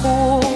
คู่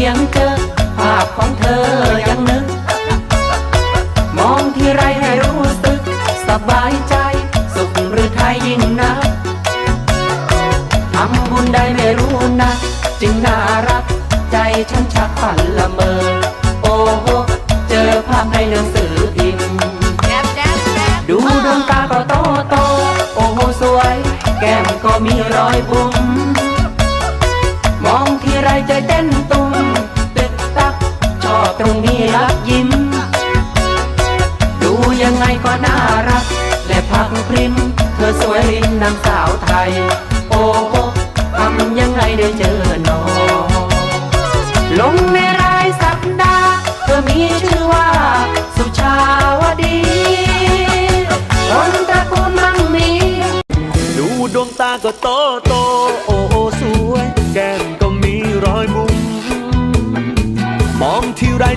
พียงเจอภาพของเธอยังนึก มองทีไรให้รู้สึก สบายใจ สุขหรือไทยยิ่งนักทำบุญได้ไม่รู้นะ จึงน่ารัก ใจฉันชักฝันละเมอ โอ้โห เจอภาพในหนังสือพิมพ์ดูดวงตาก็โตโต โอ้โหสวย แก้มก็มีรอยบุ๋มม ตรงนี้รักยิ้ม ดูยังไงก็น่ารัก และพักพริม เธอสวยริมนางสาวไทย โอ้โหทำยังไงได้เจอหนอลงในรายสัปดาห์เธอมีชื่อว่า สุชาวดีคนตระกูลมั่งมี ดูดวงตาก็โตโตโอ้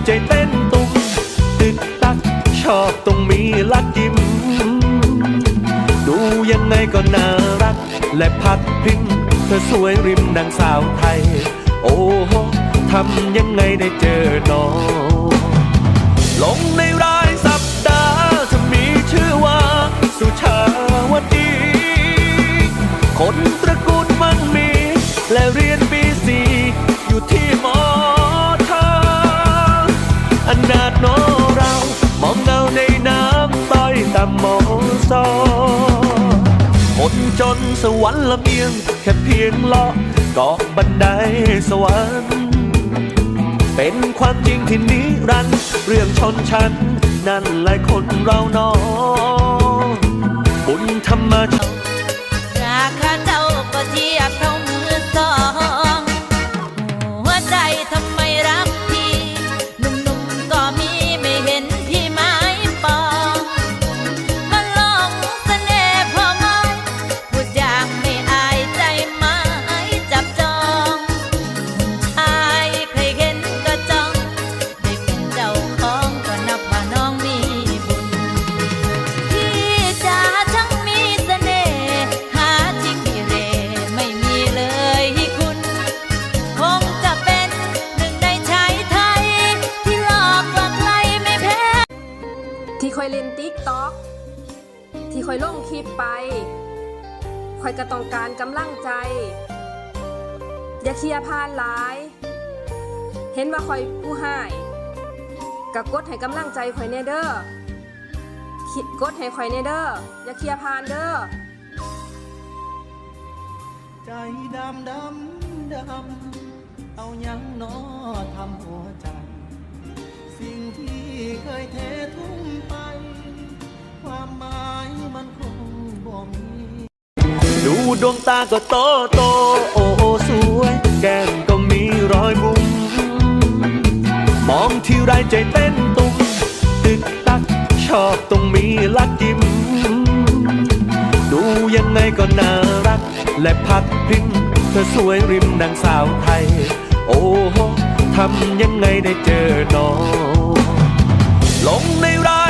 ใจเต้นตุ้มตึกตักชอบตรงมีลักยิ้ม ดูยังไงก็น่ารัก และพักพริมเธอสวยริมนางสาวไทย โอ้โหทำยังไงได้เจอน้องลงในรา จนสวรรค์ละเมียง แค่เพียงเลาะเกาะบันไดสวรรค์ เป็นความจริงที่นิรันดร์เรื่องชนชั้นนั่นหลายคนเรานอบุญธรรมชาติราคาเจ้าก็เทียบเท่า อยลงคลิปไปคอยก็ต้องการกำลังใจ อย่าเคลียร์พานหลาย เห็นว่าคอยผู้ให้กะกดให้กำลังใจคอยแนเดอคิดกดให้คอยแนเด้ออย่าเคลียร์พานเด้อใจดำดำดำเอายังนอทำหัวใจ ดูดวงตาก็โตโต โอ้โอสวย แก้มก็มีรอยมุมมองที่ไรใจเต้นตุ้มตึกตัก ชอบตรงมีลักยิ้ม ดูยังไงก็น่ารัก และพักพริมเธอสวยริมนางสาวไทย โอ้โหทำยังไงได้เจอน้อง ลงในรา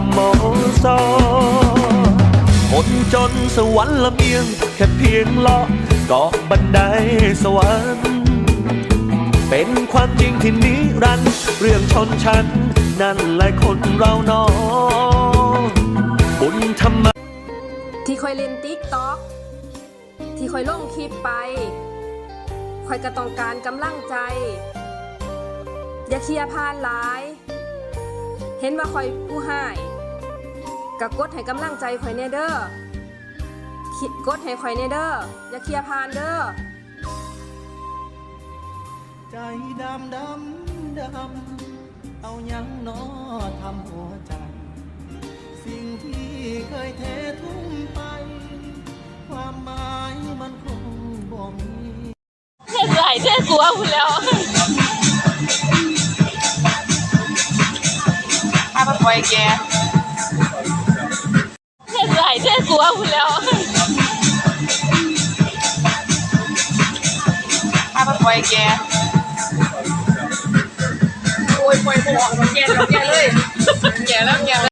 ต้อยต่ำมอซอคนจนสวรรค์ละเมียงแค่เพียงเลาะเกาะบันไดสวรรค์ เป็นความจริงที่นิรันดร์เรื่องชนชั้น นั่นแหละคนเรานอบุญธรรมที่คอยเล่นติ๊กต็อกที่คอยลงคลิปไปคอยก็ต้องการกำลังใจ อย่าเคลียร์พานหลาย เห็นว่าคอยผู้ให้กะกดให้กำลังใจคอยเนเด้อคิดกดให้คอยเนเด้ออย่าเคลียร์พานเด้อใจดำดำดำเอายังนอทำหัวใจ สิ่งที่เคยเททุ่มไป ความหมายมันคงบ่มีเห็นไหลเท่กลัวคุณแล้ว อาปล่อยแกเห็นไหลเท่กลัวคุณแล้วอาไปปล่อยแกโอ้ยปล่อยหมอกแกแล้วแกเลยแกแล้วแกแล้ว